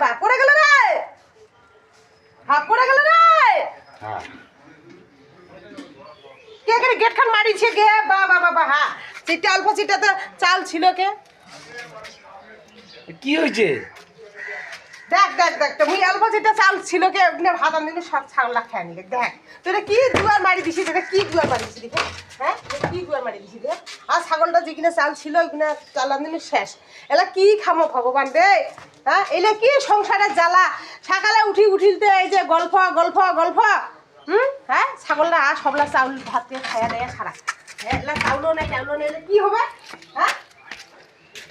বা পড়ে গেল রে! পড়ে গেল রে! কে গেট খান মারিছে বাবা চিটে অল্প চিটাতে চাল ছিল কে? কি হয়েছে দেখ দেখ দেখ অল্প চাল ছিল কে? ভাত আনদিনি সব ছাগলা খেয়ে নিলে। দেখ তোরা কি দুয়ার মারি দিছিস এটা কি দুয়ার মারি দিছিস দেখে? হ্যাঁ? কি দুয়ার মারি দিছিস রে আর ছাগলটা যেখানে চাল ছিল ওইখানে চাল আনদিনি শেষ। এলা কি খামো ভগবান রে? হ্যাঁ এলে কি সংসারের জ্বালা? সকালে উঠি উঠিলতে এই যে গল্প গল্প গল্প। হুম? হ্যাঁ ছাগলটা আর সবলা চাউল ভাত দিয়ে খাইয়া দেয়া সারা। হ্যাঁ এলা চাউলও নেই চাউলও নেই, এলে কি হবে? হ্যাঁ?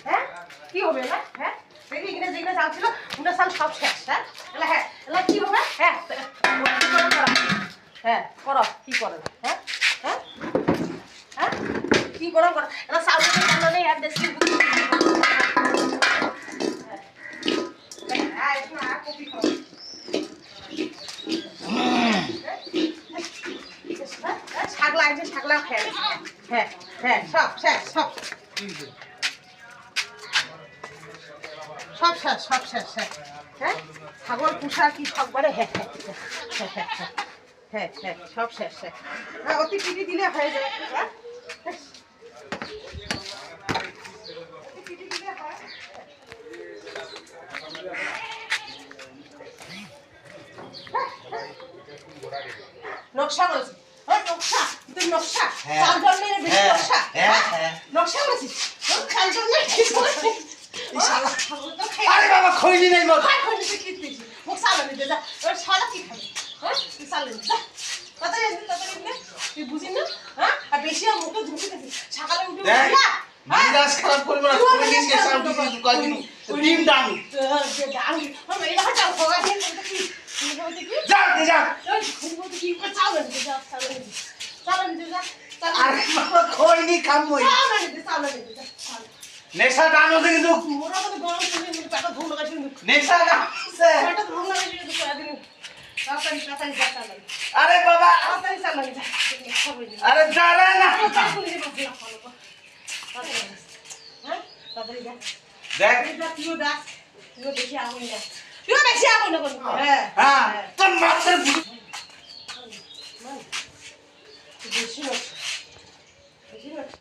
হ্যাঁ? কি হবে না হ্যাঁ? দেখি, এখানে যেগুলো চাল ছিল, ওগুলো চাল সব শেষ হ্যাঁ? এলা হ্যাঁ এলা কি হবে? হ্যাঁ হ্যাঁ করো, কি করো? হ্যাঁ? হ্যাঁ? হ্যাঁ? কি করো করো? এলা চাউল নেই, আর দেশি হ্যাঁ এখানে আর কপি খাও খেয়ে হ্যাঁ হ্যাঁ সব শেষ, সব। সব শেষ সব শেষ শেষ। হ্যাঁ? ছাগল পুষা কি সব বারে হ্যাঁ হ্যাঁ হ্যাঁ হ্যাঁ হ্যাঁ হ্যাঁ হ্যাঁ সব শেষ হ্যাঁ অতি পিটি দিলে হয়ে যাবে হ্যাঁ অতি পিটি দিলে হয়। নকশা করেছি। হ্যাঁ নকশা তুই নকশা? হ্যাঁ। চাল জল মেরে বেশি হ্যাঁ, নকশা? হ্যাঁ। নকশা করেছিস? চাল জল মেরে কি করেছিস? আরে বাবা খৈনি নেই মত খাই খাই দিতে কি দিয়েছিস মুখ সালামি দে যা। ওর শালা কি খাবি? হ্যাঁ তুই সালামি যা। তাড়াতাড়ি এনে তাড়াতাড়ি এনে তুই বুঝিস না? হ্যাঁ? আর বেশি আর মুখে ঢুকে দিছিস সকালে উঠে না খারাপ করবে না। তুইও খৈনি কে খারাপ সাউন্ড করবি। দিছিস কয়দিন ডিম দাম। যে ডাঙ্গি এই দেখা চাল দিয়ে নেশা টানো দে কিন্তু নেশা আরে বাবা আরে দাঁড়া না যা দেখ। যা তুইও ডাক তুইও বেশি